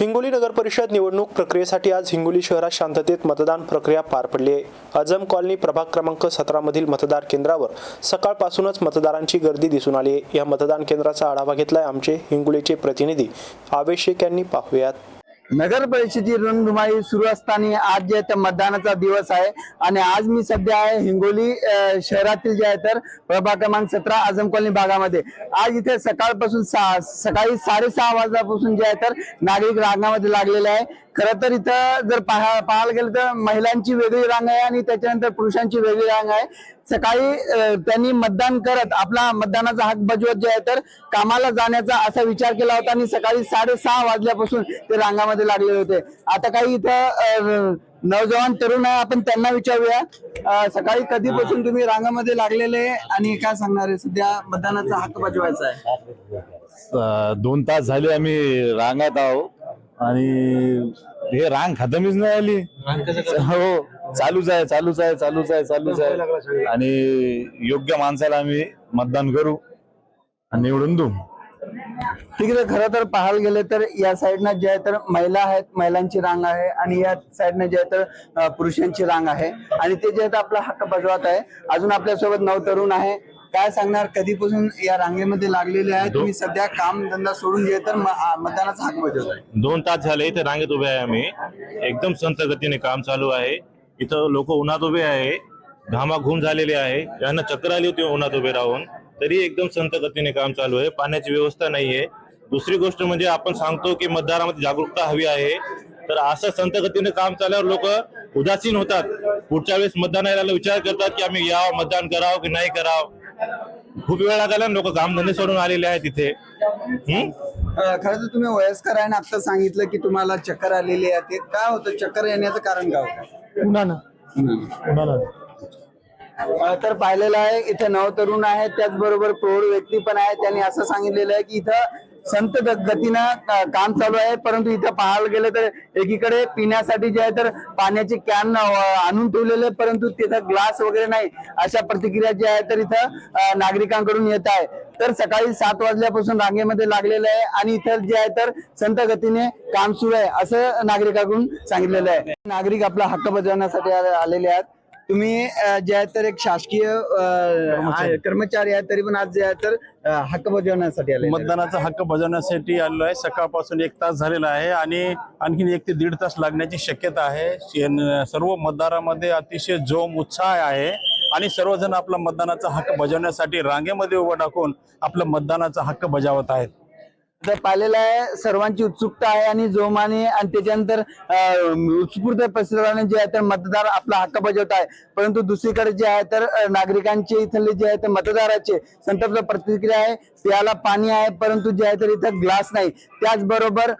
हिंगोली नगर परिषद निवडणूक प्रक्रियेसाठी आज हिंगोली शहरात शांततेत मतदान प्रक्रिया पार पडली आहे. अजम कॉलनी प्रभाग क्रमांक सतरा मधील मतदार केंद्रावर सकाळपासूनच मतदारांची गर्दी दिसून आली आहे. या मतदान केंद्राचा आढावा घेतलाय आमचे हिंगोलीचे प्रतिनिधी आवेश यांनी पाहूयात. नगर परिषदेची रणधुमाळी सुरू असताना आज जे आहे मतदानाचा दिवस आहे. आणि आज मी सध्या आहे हिंगोली शहरातील जे आहे तर प्रभाग क्रमांक सतरा आझम कॉलनी भागामध्ये. आज इथे सकाळपासून सा- सकाळी साडेसहा वाजल्यापासून जे आहे तर नागरिक रांगामध्ये लागलेले आहे. खरं तर इथं जर पाहा पाहायला गेलं तर महिलांची वेगळी रांग आहे आणि त्याच्यानंतर पुरुषांची वेगळी रांग आहे. सकाळी त्यांनी मतदान करत आपला मतदानाचा हक बजवत जे आहे तर कामाला जाण्याचा असा विचार केला होता आणि सकाळी साडेसहा वाजल्यापासून ते रांगामध्ये लागलेले होते. आता काही इथं नवजवान तरुण आहे आपण त्यांना विचारूया. सकाळी कधीपासून तुम्ही रांगामध्ये लागलेले आणि काय सांगणार आहे? सध्या मतदानाचा हक्क बजवायचा आहे. दोन तास झाले आम्ही रांगात आहो आणि हे रांग खतमच नाही आली. हो. चालूच आहे चालूच आहे चालूच आहे चालूच आहे. आणि योग्य माणसाला आम्ही मतदान करू आणि निवडून देऊ. ठीक आहे खरं तर पाहायला गेले तर या साईडनं जे आहे तर महिला आहेत महिलांची रांग आहे आणि या साईडनं जे आहे तर पुरुषांची रांग आहे. आणि ते जे आहे तर आपला हक्क बजवत आहे. अजून आपल्यासोबत नऊ तरुण आहे. काय सांगणार कधीपासून या रांगेमध्ये लागलेले आहे तुम्ही सध्या काम धंदा सोडून जे आहे तर मतदानाचा हक्क बजवत आहे. दोन तास झाले इथे रांगेत उभे आहे आम्ही. एकदम संत गतीने काम चालू आहे. इथं लोक उन्हात उभे आहे. घामाघूम झालेले आहे. यांना चक्कर आली होती उन्हात उभे राहून. तरी एकदम संत गतीने काम चालू आहे. पाण्याची व्यवस्था नाहीये. दुसरी गोष्ट म्हणजे आपण सांगतो की मतदारामध्ये जागरूकता हवी आहे. तर असं संत गतीने काम चालल्यावर लोक उदासीन होतात. पुढच्या वेळेस मतदान यायला विचार करतात की आम्ही यावं मतदान करावं की नाही करावं. खूप वेळ लागला लोक कामधंदे सोडून आलेले आहेत इथे. खरं तर तुम्ही वयस्कर आहे आणि आता सांगितलं की तुम्हाला चक्कर आलेली आहे ते. काय होतं? चक्कर येण्याचं कारण काय होतं? उन्हानं. तर पाहिलेलं आहे इथे नवतरुण आहे त्याचबरोबर प्रौढ व्यक्ती पण आहे. त्यांनी असं सांगितलेलं आहे की इथं संत गतीनं काम चालू आहे परंतु इथं पाहायला गेलं तर एकीकडे पिण्यासाठी जे आहे तर पाण्याचे कॅन आणून ठेवलेले आहे, परंतु तिथं ग्लास वगैरे नाही. अशा प्रतिक्रिया ज्या आहेत तर इथं नागरिकांकडून येत आहे. तर सकाळी सात वाजल्यापासून रांगेमध्ये लागलेलं आहे आणि इथं जे आहे तर संत गतीने काम सुरू आहे असं नागरिकांकडून सांगितलेलं आहे. नागरिक आपला हक्क बजावण्यासाठी आलेले आहेत. तुम्ही जे आहे तर एक शासकीय आहे, कर्मचारी आहेत तरी पण आज जे आहे तर हक्क बजावण्यासाठी आले मतदानाचा हक्क बजावण्यासाठी आलेलो आहे सकाळपासून एक तास झालेला आहे आणि आणखीन एक ते दीड तास लागण्याची शक्यता आहे. सर्व मतदारामध्ये अतिशय जोम उत्साह आहे. आणि सर्वजण आपला मतदानाचा हक्क बजावण्यासाठी रांगेमध्ये उभं टाकून आपला मतदानाचा हक्क बजावत आहेत. तर पाहिलेलं आहे सर्वांची उत्सुकता आहे आणि जोमाने आणि त्याच्यानंतर उत्स्फूर्त प्रसिद्धाने जे आहे तर मतदार आपला हक्क बजावत आहे. परंतु दुसरीकडे जे आहे तर नागरिकांचे इथले जे आहे तर मतदाराचे संतप्त प्रतिक्रिया आहे. त्याला पाणी आहे परंतु जे आहे तर इथं ग्लास नाही. त्याचबरोबर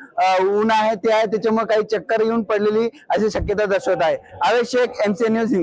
ऊन आहे ते आहे त्याच्यामुळे काही चक्कर येऊन पडलेली अशी शक्यता दर्शवत आहे. आवश्यक एमसी न्यूज